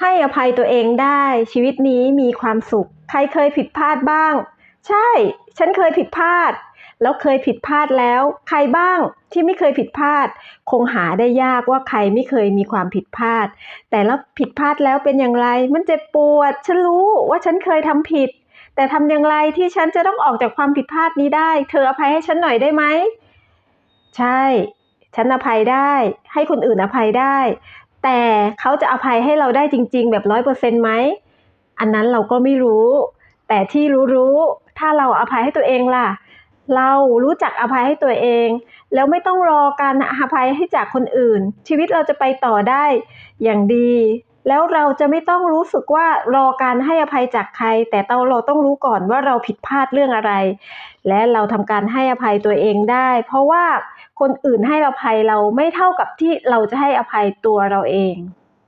ให้อภัยตัวเองได้ชีวิตนี้มีความสุข ใครเคยผิดพลาดบ้าง ใช่ ฉันเคยผิดพลาด แล้วเคยผิดพลาดแล้ว ใครบ้างที่ไม่เคยผิดพลาด คงหาได้ยากว่าใครไม่เคยมีความผิดพลาด แต่แล้วผิดพลาดแล้วเป็นอย่างไร มันเจ็บปวด ฉันรู้ว่าฉันเคยทำผิด แต่ทำอย่างไรที่ฉันจะต้องออกจากความผิดพลาดนี้ได้ เธออภัยให้ฉันหน่อยได้ไหม ใช่ ฉันอภัยได้ ให้คนอื่นอภัยได้ แต่เขาจะอภัยให้เราได้จริง ๆ แบบร้อยเปอร์เซ็นต์ไหมอันนั้นเราก็ไม่รู้ แต่ที่รู้ๆถ้าเราอภัยให้ตัวเองล่ะ เรารู้จักอภัยให้ตัวเอง แล้วไม่ต้องรอการอภัยให้จากคนอื่น ชีวิตเราจะไปต่อได้อย่างดี แล้วเราจะไม่ต้องรู้สึกว่ารอการให้อภัยจากใคร แต่เราต้องรู้ก่อนว่าเราผิดพลาดเรื่องอะไร และเราทำการให้อภัยตัวเองได้ เพราะว่าคนอื่นให้อภัยเราไม่เท่ากับที่เราจะให้อภัยตัวเราเอง